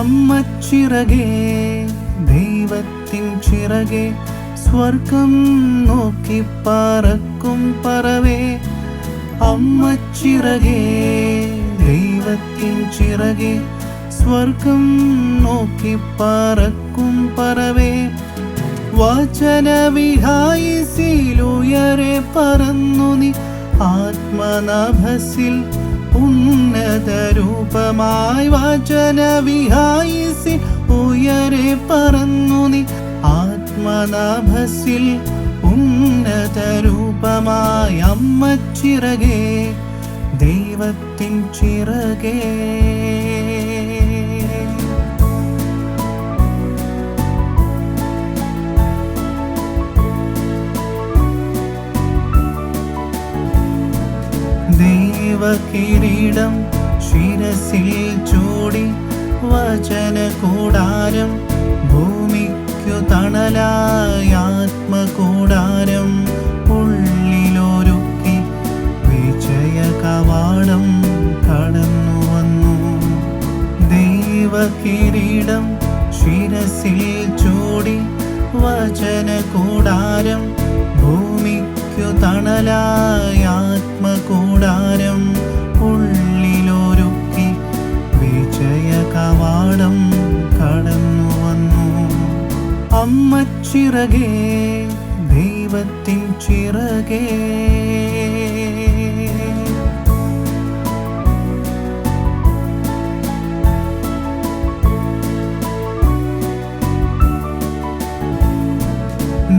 അമ്മച്ചിറകേ ദൈവത്തിൻ ചിറകെ സ്വർഗം നോക്കി പറക്കും പറവേ. അമ്മച്ചിറകേ ദൈവത്തിൻ ചിറകെ സ്വർഗം നോക്കി പറക്കും പറവേ. വചനവിഹായിസിലുയരെ പറന്നു നീ ആത്മനഭസിൽ ഉന്നത രൂപമായി വചനവിഹായിസി ഉയരെ പറന്നു നീ. ആത്മനഭസിൽ ഉന്നത രൂപമായി ചിറകേ ദൈവത്തിൻ ചിറകേ. ദൈവകിരീടം ശിരസിൽ ചൂടി വചന കൂടാരം ഭൂമിക്കു തണലായ ആത്മകൂടാരം ഉള്ളിലൊരുക്കി വിജയ കവാടം കടന്നു വന്നു. ദൈവകിരീടം ശിരസിൽ ചൂടി വചന കൂടാരം ഭൂമിക്കു തണലായ കവാടം കടന്നു വന്നു. അമ്മ ചിറകേ ദൈവത്തിൻ ചിറകേ.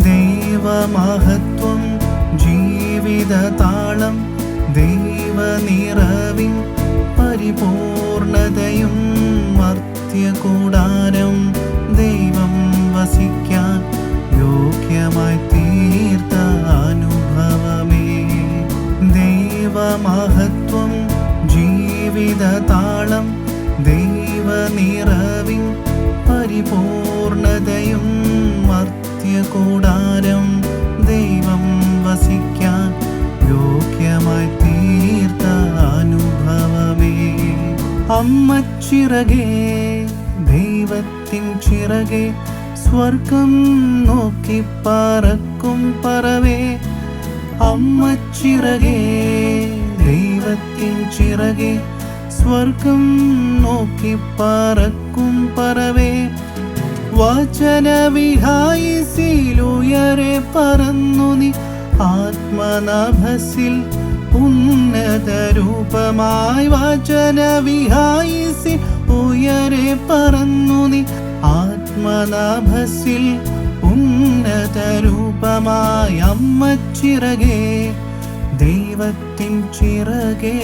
ദൈവമഹത്വം ജീവിത താളം ദൈവനിറവിൻ പരിപൂർണതയും മർത്യകൂടാരം ദൈവം വസിക്കാൻ യോഗ്യമായി തീർത്ത അനുഭവമേ. ദൈവമഹത്വം ജീവിത താളം ദൈവ നിറവിൻ പരിപൂർണതയും മർത്യ കൂടാരം ദൈവം വസിക്കാൻ യോഗ്യമായി തീർത്ത അനുഭവമേ. അമ്മച്ചിറകേ ദൈവത്തിൻ ചിറകെ സ്വർഗം നോക്കി പറക്കും പറവേ. അമ്മച്ചിറകേ ദൈവത്തിൻ ചിറകെ സ്വർഗം നോക്കി പറക്കും പറവേ. വചനവിഹായിസിലുയരെ പറന്നു നീ. ആത്മനഭസിൽ ഉന്നത രൂപമായി വചനവിഹായിസി ഉയരെ പറന്നു നീ. ആത്മനാഭസിൽ ഉന്നത രൂപമായ ചിറകേ ദൈവത്തിൻ ചിറകേ.